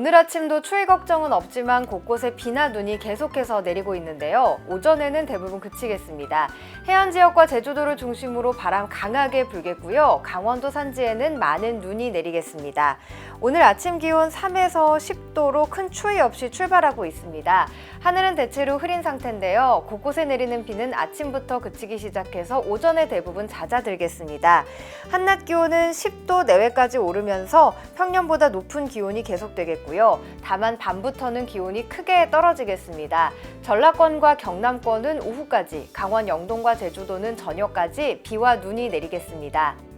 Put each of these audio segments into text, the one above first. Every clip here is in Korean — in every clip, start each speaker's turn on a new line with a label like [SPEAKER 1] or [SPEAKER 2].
[SPEAKER 1] 오늘 아침도 추위 걱정은 없지만 곳곳에 비나 눈이 계속해서 내리고 있는데요. 오전에는 대부분 그치겠습니다. 해안 지역과 제주도를 중심으로 바람 강하게 불겠고요. 강원도 산지에는 많은 눈이 내리겠습니다. 오늘 아침 기온 3에서 10도로 큰 추위 없이 출발하고 있습니다. 하늘은 대체로 흐린 상태인데요. 곳곳에 내리는 비는 아침부터 그치기 시작해서 오전에 대부분 잦아들겠습니다. 한낮 기온은 10도 내외까지 오르면서 평년보다 높은 기온이 계속되겠고 요. 다만 밤부터는 기온이 크게 떨어지겠습니다. 전라권과 경남권은 오후까지, 강원 영동과 제주도는 저녁까지 비와 눈이 내리겠습니다.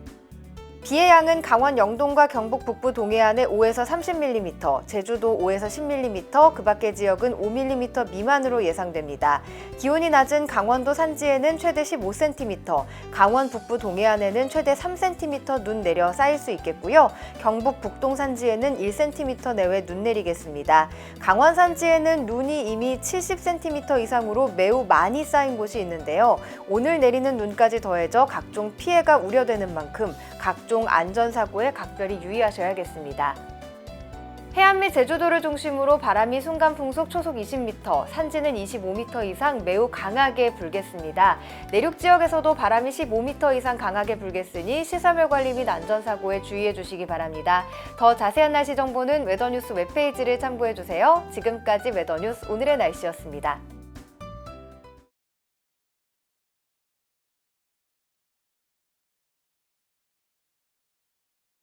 [SPEAKER 1] 비의 양은 강원 영동과 경북 북부 동해안에 5에서 30mm, 제주도 5에서 10mm, 그 밖의 지역은 5mm 미만으로 예상됩니다. 기온이 낮은 강원도 산지에는 최대 15cm, 강원 북부 동해안에는 최대 3cm 눈 내려 쌓일 수 있겠고요. 경북 북동 산지에는 1cm 내외 눈 내리겠습니다. 강원 산지에는 눈이 이미 70cm 이상으로 매우 많이 쌓인 곳이 있는데요. 오늘 내리는 눈까지 더해져 각종 피해가 우려되는 만큼 각종 안전사고에 각별히 유의하셔야겠습니다. 해안 및 제주도를 중심으로 바람이 순간 풍속 초속 20m, 산지는 25m 이상 매우 강하게 불겠습니다. 내륙 지역에서도 바람이 15m 이상 강하게 불겠으니 시설물 관리 및 안전사고에 주의해 주시기 바랍니다. 더 자세한 날씨 정보는 웨더뉴스 웹페이지를 참고해 주세요. 지금까지 웨더뉴스 오늘의 날씨였습니다.